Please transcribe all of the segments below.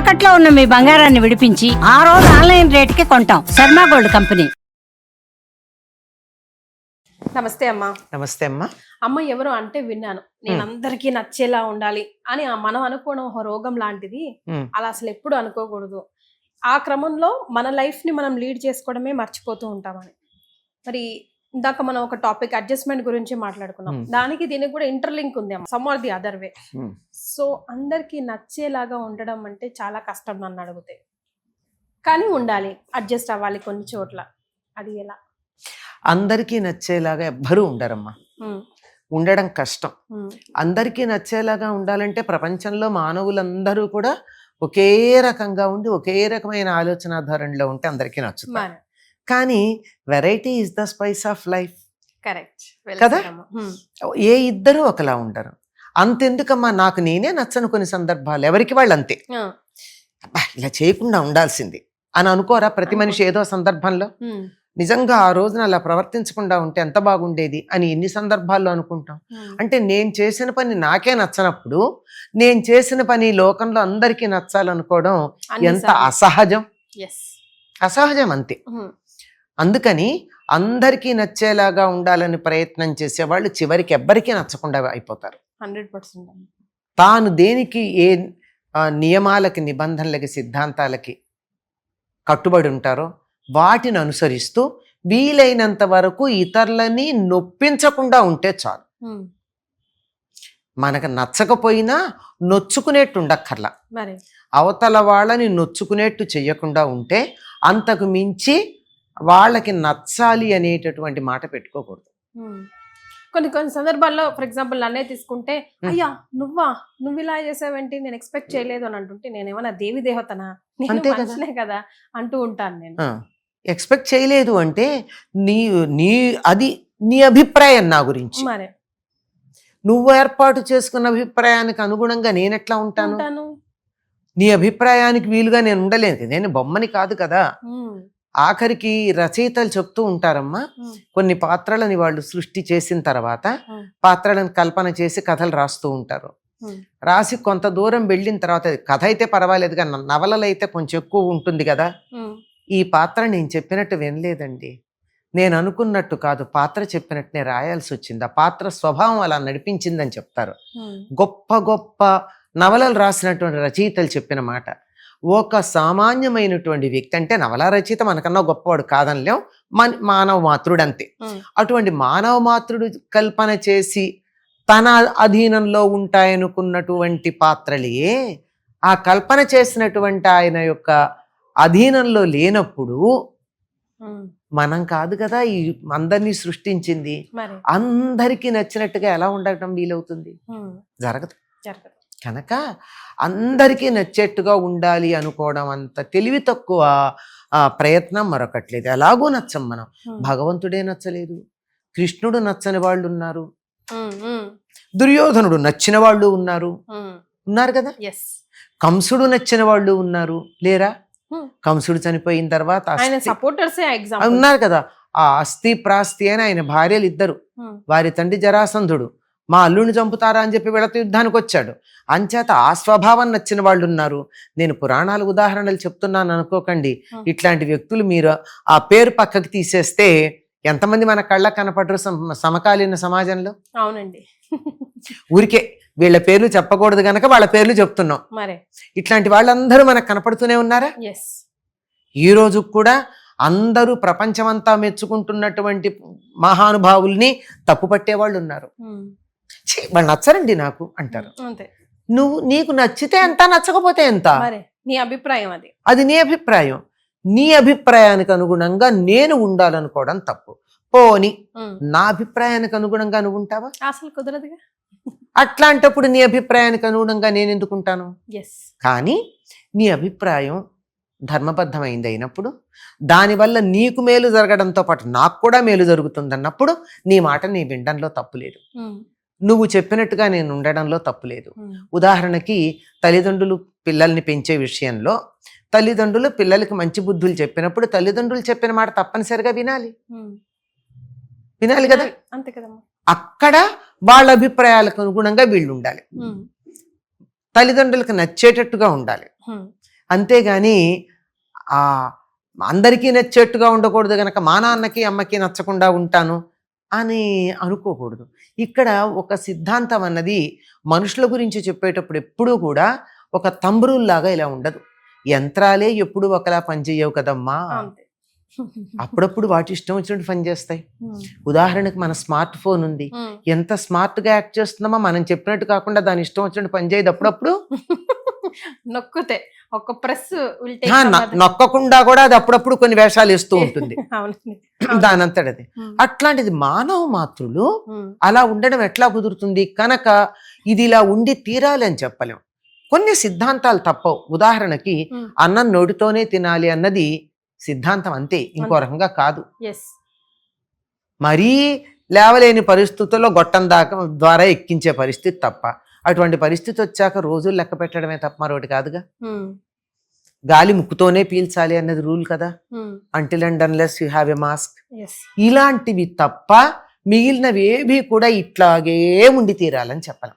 తాకట్లో ఉన్న మీ బంగారాన్ని విడిపించి ఆ రోజు ఆన్లైన్ రేటుకి కొంటాం. Sharma gold company. నమస్తే అమ్మా. నమస్తే అమ్మా. అమ్మ ఎవరో అంటే విన్నాను. నేను అందరికీ నచ్చేలా ఉండాలి అని ఆ మనం అనుకోవడం ఒక రోగం లాంటిది. అలా అసలు ఎప్పుడు అనుకోకూడదు. ఆ క్రమంలో మన లైఫ్ని మనం లీడ్ చేసుకోవడమే మర్చిపోతూ ఉంటామని. మరి ఇందాక మనం ఒక టాపిక్ అడ్జస్ట్మెంట్ గురించి మాట్లాడుకున్నాం. Hmm. దానికి దీనికి కూడా ఇంటర్లింక్ ఉంది some are the other way. So అందరికీ నచ్చేలాగా ఉండడం అంటే చాలా కష్టం నన్ను అడిగితే. కానీ ఉండాలి. అడ్జస్ట్ అవ్వాలి కొన్ని చోట్ల. అది ఎలా? అందరికీ నచ్చేలాగా ఎవ్వరూ ఉండరమ్మా. Hmm. ఉండడం కష్టం. Hmm. అందరికీ నచ్చేలాగా ఉండాలంటే ప్రపంచంలో మానవులందరూ కూడా ఒకే రకంగా ఉండి ఒకే రకమైన ఆలోచన ధోరణిలో ఉంటే అందరికీ నచ్చుతుంది మన. కానీ variety is the spice of life. Correct. కదా? ఏ ఇద్దరు ఒకలా ఉండరు. అంతెందుకమ్మా నాకు నేనే నచ్చను కొన్ని సందర్భాలు. ఎవరికి వాళ్ళు అంతే ఇలా చేయకుండా ఉండాల్సింది. అని అనుకోరా ప్రతి మనిషి ఏదో సందర్భంలో? నిజంగా ఆ రోజున అలా ప్రవర్తించకుండా ఉంటే ఎంత బాగుండేది అని ఎన్ని సందర్భాల్లో అనుకుంటాం? అంటే నేను చేసిన పని నాకే నచ్చనప్పుడు నేను చేసిన పని లోకంలో అందరికీ నచ్చాలనుకోవడం ఎంత అసహజం? అసహజం అంతే. అందుకని అందరికీ నచ్చేలాగా ఉండాలని ప్రయత్నం చేసేవాళ్ళు చివరికి ఎవ్వరికీ నచ్చకుండా అయిపోతారు. హండ్రెడ్ పర్సెంట్ తాను దేనికి ఏ నియమాలకి నిబంధనలకి సిద్ధాంతాలకి కట్టుబడి ఉంటారో వాటిని అనుసరిస్తూ వీలైనంత వరకు ఇతరులని నొప్పించకుండా ఉంటే చాలు. మనకు నచ్చకపోయినా నొచ్చుకునేట్టు ఉండక్కర్లా. మరి. అవతల వాళ్ళని నొచ్చుకునేట్టు చెయ్యకుండా ఉంటే అంతకు మించి వాళ్ళకి నచ్చాలి అనేటటువంటి మాట పెట్టుకోకూడదు. కొన్ని కొన్ని సందర్భాల్లో ఫర్ ఎగ్జాంపుల్ నన్నే తీసుకుంటే. అయ్యా నువ్వా? నువ్వు ఇలా చేసావేంటి? నేను ఎక్స్పెక్ట్ చేయలేదు అని అంటుంటే నేను ఏమైనా దేవి దేవతనా? నేను అంతే కదా. అంటూ ఉంటాను నేను. ఎక్స్పెక్ట్ చేయలేదు అంటే నీ నీ అది నీ అభిప్రాయం నా గురించి. మరి. నువ్వు ఏర్పాటు చేసుకున్న అభిప్రాయానికి అనుగుణంగా నేను ఎట్లా ఉంటాను? నీ అభిప్రాయానికి వీలుగా నేను ఉండలేను. కదా. నేను బొమ్మని కాదు కదా. ఆఖరికి రచయితలు చెప్తూ ఉంటారమ్మా. కొన్ని పాత్రలని వాళ్ళు సృష్టి చేసిన తర్వాత. పాత్రలను కల్పన చేసి కథలు రాస్తూ ఉంటారు. రాసి కొంత దూరం వెళ్ళిన తర్వాత కథ అయితే పర్వాలేదు కానీ నవలలు అయితే కొంచెం ఎక్కువ ఉంటుంది కదా. ఈ పాత్ర నేను చెప్పినట్టు వినలేదండి నేను అనుకున్నట్టు కాదు పాత్ర చెప్పినట్టునే రాయాల్సి వచ్చింది ఆ పాత్ర స్వభావం అలా నడిపించిందని చెప్తారు. గొప్ప గొప్ప నవలలు రాసినటువంటి రచయితలు చెప్పిన మాట ఒక సామాన్యమైనటువంటి వ్యక్తి అంటే నవల రచయిత మనకన్నా గొప్పవాడు కాదనిలేం మన మానవ మాతృడు అంతే. అటువంటి మానవ మాతృడు కల్పన చేసి తన అధీనంలో ఉంటాయనుకున్నటువంటి పాత్రలే ఆ కల్పన చేసినటువంటి ఆయన యొక్క అధీనంలో లేనప్పుడు. మనం కాదు కదా ఈ అందరినీ సృష్టించింది. అందరికీ నచ్చినట్టుగా ఎలా ఉండటం వీలవుతుంది. జరగదు. జరగదు. కనుక అందరికీ నచ్చేట్టుగా ఉండాలి అనుకోవడం అంత తెలివి తక్కువ ఆ, ప్రయత్నం మరొకట్లేదు. ఎలాగూ నచ్చం మనం. భగవంతుడే నచ్చలేదు. కృష్ణుడు నచ్చని వాళ్ళు ఉన్నారు. దుర్యోధనుడు నచ్చిన వాళ్ళు ఉన్నారు. ఉన్నారు కదా? కంసుడు నచ్చిన వాళ్ళు ఉన్నారు. లేరా. కంసుడు చనిపోయిన తర్వాత ఉన్నారు కదా. ఆ అస్థి ప్రాస్తి అని ఆయన భార్యలు ఇద్దరు వారి తండ్రి జరాసంధుడు. మా అల్లుడిని చంపుతారా అని చెప్పి వీళ్ళతో యుద్ధానికి వచ్చాడు. అంచేత ఆ స్వభావం నచ్చిన వాళ్ళు ఉన్నారు. నేను పురాణాలు ఉదాహరణలు చెప్తున్నాను అనుకోకండి. Hmm. ఇట్లాంటి వ్యక్తులు మీరు ఆ పేరు పక్కకి తీసేస్తే ఎంతమంది మన కళ్ళ కనపడరు సమ- సమకాలీన సమాజంలో? అవునండి. ఊరికే వీళ్ళ పేర్లు చెప్పకూడదు గనక వాళ్ళ పేర్లు చెప్తున్నాం. మరే. ఇట్లాంటి వాళ్ళందరూ మనకు కనపడుతూనే ఉన్నారా? ఎస్ ఈ రోజు కూడా అందరూ ప్రపంచమంతా మెచ్చుకుంటున్నటువంటి మహానుభావుల్ని తప్పు పట్టేవాళ్ళు ఉన్నారు. ఛీ, వాళ్ళు నచ్చరండి నాకు అంటారు. అంతే. నువ్వు నీకు నచ్చితే ఎంత నచ్చకపోతే ఎంత? నీ అభిప్రాయం అది. అది నీ అభిప్రాయం. నీ అభిప్రాయానికి అనుగుణంగా నేను ఉండాలనుకోవడం తప్పు. పోని. నా అభిప్రాయానికి అనుగుణంగా నువ్వు ఉంటావా? అసలు కుదరదుగా? అట్లాంటప్పుడు నీ అభిప్రాయానికి అనుగుణంగా నేను ఎందుకుంటాను కానీ నీ అభిప్రాయం ధర్మబద్ధమైంది అయినప్పుడు దానివల్ల నీకు మేలు జరగడంతో పాటు నాకు కూడా మేలు జరుగుతుంది అన్నప్పుడు నీ మాట నీ వినడంలో తప్పు లేదు నువ్వు చెప్పినట్టుగా నేను ఉండడంలో తప్పు లేదు. ఉదాహరణకి తల్లిదండ్రులు పిల్లల్ని పెంచే విషయంలో తల్లిదండ్రులు పిల్లలకి మంచి బుద్ధులు చెప్పినప్పుడు తల్లిదండ్రులు చెప్పిన మాట తప్పనిసరిగా వినాలి. వినాలి కదా? అంతే కదమ్మా. అక్కడ వాళ్ళ అభిప్రాయాలకు అనుగుణంగా వీళ్ళు ఉండాలి. తల్లిదండ్రులకు నచ్చేటట్టుగా ఉండాలి. అంతేగాని ఆ అందరికీ నచ్చేట్టుగా ఉండకూడదు గనక మా నాన్నకి అమ్మకి నచ్చకుండా ఉంటాను. అని అనుకోకూడదు. ఇక్కడ ఒక సిద్ధాంతం అన్నది మనుషుల గురించి చెప్పేటప్పుడు ఎప్పుడూ కూడా ఒక తంబురుల్లాగా ఇలా ఉండదు. యంత్రాలే ఎప్పుడు ఒకలా పనిచేయవు కదమ్మా. అప్పుడప్పుడు వాటి ఇష్టం వచ్చినట్టు పని చేస్తాయి. ఉమ్, ఉదాహరణకు మన స్మార్ట్ ఫోన్ ఉంది. ఎంత స్మార్ట్గా యాక్ట్ చేస్తున్నామో మనం చెప్పినట్టు కాకుండా దాని ఇష్టం వచ్చినట్టు పని చేయదు అప్పుడప్పుడు. నొక్కితే ఒక ప్రెస్ నొక్కకుండా కూడా అది అప్పుడప్పుడు కొన్ని వేషాలు వేస్తూ ఉంటుంది. అవునండి. దాని అంతటది ఉమ్, అట్లాంటిది మానవ మాతృలు అలా ఉండడం ఎట్లా కుదురుతుంది? కనుక ఇది ఇలా ఉండి తీరాలి అని చెప్పలేం. కొన్ని సిద్ధాంతాలు తప్పవు. ఉదాహరణకి. అన్నం నోటితోనే తినాలి అన్నది సిద్ధాంతం అంతే. ఇంకో. రకంగా కాదు. మరీ లేవలేని పరిస్థితుల్లో గొట్టం దాకా ద్వారా ఎక్కించే పరిస్థితి తప్ప. అటువంటి పరిస్థితి వచ్చాక రోజులు లెక్క పెట్టడమే తప్ప మరొకటి కాదుగా. గాలి ముక్కుతోనే పీల్చాలి అన్నది రూల్ కదా. Until and unless you have a mask ఇలాంటివి తప్ప మిగిలినవి ఏవి కూడా ఇట్లాగే ఉండి తీరాలని చెప్పాలి.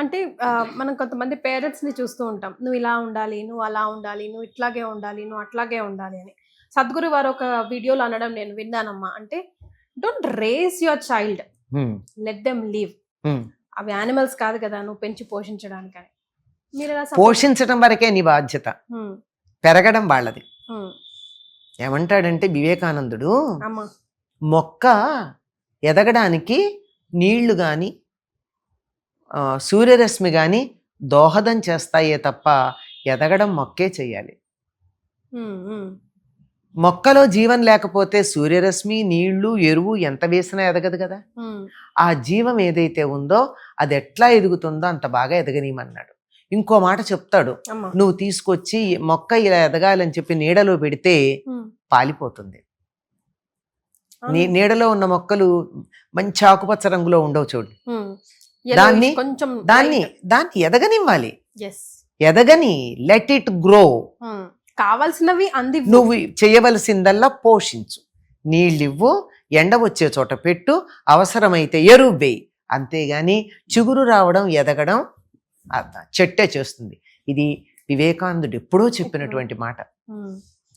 అంటే మనం కొంతమంది పేరెంట్స్ని చూస్తూ ఉంటాం. నువ్వు ఇలా ఉండాలి నువ్వు అలా ఉండాలి నువ్వు ఇట్లాగే ఉండాలి నువ్వు అట్లాగే ఉండాలి అని. సద్గురు వారు ఒక వీడియోలో అనడం నేను విన్నానమ్మా. అంటే don't raise your child let them live అవి యానిమల్స్ కాదు కదా నువ్వు పెంచి పోషించడానికి అని మీరు ఎలా వరకే నీ బాధ్యత. పెరగడం వాళ్ళది. ఏమంటాడంటే వివేకానందుడు అమ్మా. మొక్క ఎదగడానికి నీళ్ళు కానీ సూర్యరశ్మి కానీ దోహదం చేస్తాయే తప్ప ఎదగడం మొక్కే ఉమ్, మొక్కలో జీవం లేకపోతే సూర్యరశ్మి నీళ్ళు ఎరువు ఎంత వేసినా ఎదగదు కదా. ఆ జీవం ఏదైతే ఉందో అది ఎట్లా ఎదుగుతుందో అంత బాగా ఎదగనీయమన్నాడు. ఇంకో మాట చెప్తాడు. నువ్వు తీసుకొచ్చి మొక్క ఇలా ఎదగాలని చెప్పి నీడలో పెడితే పాలిపోతుంది. నీడలో ఉన్న మొక్కలు మంచి ఆకుపచ్చ రంగులో ఉండవు చూడు. దాన్ని- కొంచెం దాన్ని దాన్ని ఎదగనివ్వాలి. ఎదగని లెట్ ఇట్ గ్రో కావాల్సినవి అంది నువ్వు చేయవలసిందల్లా పోషించు. నీళ్ళివ్వు ఎండ వచ్చే చోట పెట్టు అవసరమైతే ఎరువు వేయి. అంతేగాని చిగురు రావడం ఎదగడం అర్థం. చెట్టే చేస్తుంది. ఇది వివేకానందుడు ఎప్పుడో చెప్పినటువంటి మాట.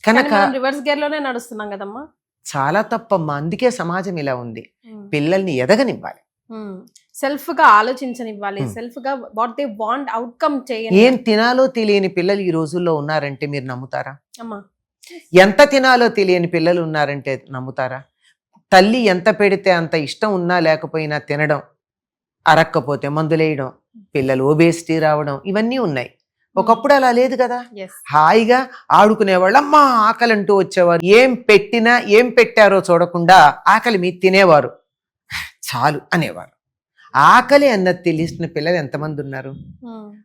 కనుక రివర్స్ గేర్లోనే నడుస్తున్నాం కదమ్మా. చాలా తప్పమ్మా. అందుకే సమాజం ఇలా ఉంది. పిల్లల్ని ఎదగనివ్వాలి. సెల్ఫ్గా ఆలోచించనివ్వాలి. సెల్ఫ్గా వాట్ దే వాంట్ అవుట్కమ్ ఏం చేయండి తినాలో తెలియని పిల్లలు ఈ రోజుల్లో ఉన్నారంటే మీరు నమ్ముతారా? అమ్మా. ఎంత తినాలో తెలియని పిల్లలు ఉన్నారంటే నమ్ముతారా? తల్లి ఎంత పెడితే అంత ఇష్టం ఉన్నా లేకపోయినా తినడం అరక్కపోతే మందులేయడం పిల్లలు ఓబేసిటీ రావడం ఇవన్నీ ఉన్నాయి. ఒకప్పుడు అలా లేదు కదా? హాయిగా ఆడుకునేవాళ్ళు అమ్మా ఆకలి అంటూ వచ్చేవారు. ఏం పెట్టినా ఏం పెట్టారో చూడకుండా ఆకలి మీ తినేవారు. చాలు అనేవారు. ఆకలి అన్నది తెలిసిన పిల్లలు ఎంతమంది ఉన్నారు?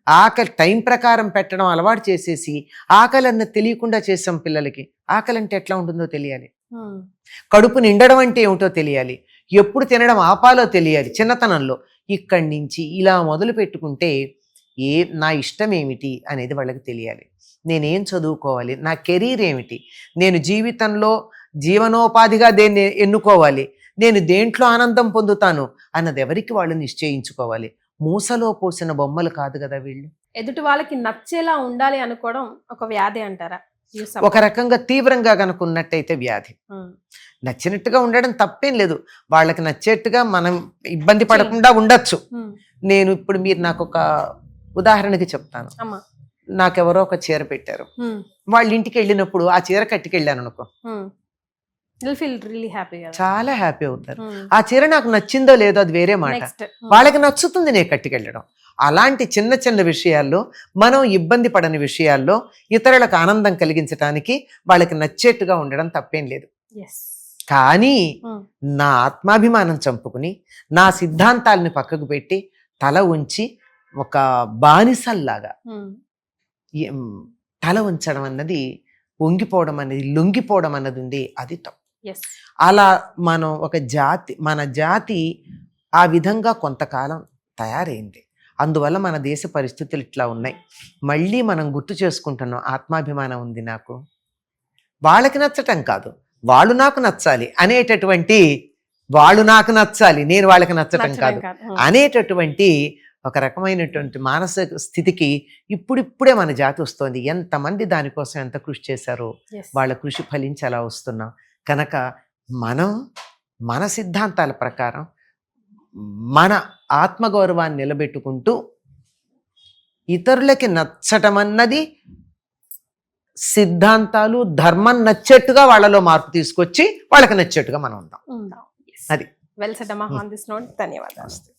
ఆకలి టైం ప్రకారం పెట్టడం అలవాటు చేసేసి ఆకలి అన్నది తెలియకుండా చేసాం పిల్లలకి. ఆకలి అంటే ఎట్లా ఉంటుందో తెలియాలి. కడుపు నిండడం అంటే ఏమిటో తెలియాలి. ఎప్పుడు తినడం ఆపాలో తెలియాలి చిన్నతనంలో. ఇక్కడి నుంచి ఇలా మొదలు పెట్టుకుంటే ఏ నా ఇష్టం ఏమిటి అనేది వాళ్ళకి తెలియాలి. నేనేం చదువుకోవాలి? నా కెరీర్ ఏమిటి? నేను జీవితంలో జీవనోపాధిగా దేన్ని ఎన్నుకోవాలి? నేను దేంట్లో ఆనందం పొందుతాను అన్నది ఎవరికి వాళ్ళు నిశ్చయించుకోవాలి? మూసలో పోసిన బొమ్మలు కాదు కదా వీళ్ళు. ఎదుటి వాళ్ళకి నచ్చేలా ఉండాలి అనుకోవడం ఒక వ్యాధి అంటారా. ఒక రకంగా తీవ్రంగా కనుక ఉన్నట్టయితే వ్యాధి. నచ్చినట్టుగా ఉండడం తప్పేం లేదు. వాళ్ళకి నచ్చేట్టుగా మనం ఇబ్బంది పడకుండా ఉండొచ్చు. నేను ఇప్పుడు మీరు నాకు ఒక ఉదాహరణకి చెప్తాను. నాకెవరో ఒక చీర పెట్టారు. వాళ్ళ ఇంటికి వెళ్ళినప్పుడు ఆ చీర కట్టుకెళ్ళాను అనుకో. చాలా హ్యాపీ అవుతారు Hmm. ఆ చీర నాకు నచ్చిందో లేదో అది వేరే మాట. నెక్స్ట్ వాళ్ళకి నచ్చుతుంది నేను కట్టుకెళ్ళడం. అలాంటి చిన్న చిన్న విషయాల్లో మనం ఇబ్బంది పడని విషయాల్లో ఇతరులకు ఆనందం కలిగించడానికి వాళ్ళకి నచ్చేట్టుగా ఉండడం తప్పేం లేదు. కానీ నా ఆత్మాభిమానం చంపుకుని నా సిద్ధాంతాలని పక్కకు పెట్టి తల ఉంచి ఒక బానిసల్లాగా తల ఉంచడం అన్నది వంగిపోవడం అనేది లొంగిపోవడం అన్నది ఉంది అది తప్పు. అలా మనం ఒక జాతి మన జాతి ఆ విధంగా కొంతకాలం తయారైంది. అందువల్ల మన దేశ పరిస్థితులు ఇట్లా ఉన్నాయి. మళ్ళీ మనం గుర్తు చేసుకుంటున్నాం ఆత్మాభిమానం ఉంది నాకు. వాళ్ళకి నచ్చటం కాదు. వాళ్ళు నాకు నచ్చాలి అనేటటువంటి వాళ్ళు నాకు నచ్చాలి నేను వాళ్ళకి నచ్చటం కాదు అనేటటువంటి ఒక రకమైనటువంటి మానసిక స్థితికి ఇప్పుడిప్పుడే మన జాతి వస్తోంది. ఎంతమంది దానికోసం ఎంత కృషి చేశారో. వాళ్ళ కృషి ఫలించి అలా వస్తున్నాం. కనుక మనం మన సిద్ధాంతాల ప్రకారం మన ఆత్మగౌరవాన్ని నిలబెట్టుకుంటూ ఇతరులకి నచ్చటం అన్నది సిద్ధాంతాలు ధర్మం నచ్చేట్టుగా వాళ్ళలో మార్పు తీసుకొచ్చి వాళ్ళకి నచ్చేట్టుగా మనం ఉందాం. అది. వెల్ సెట్ అమ్మా ఆన్ దిస్ నోట్ ధన్యవాదాలు.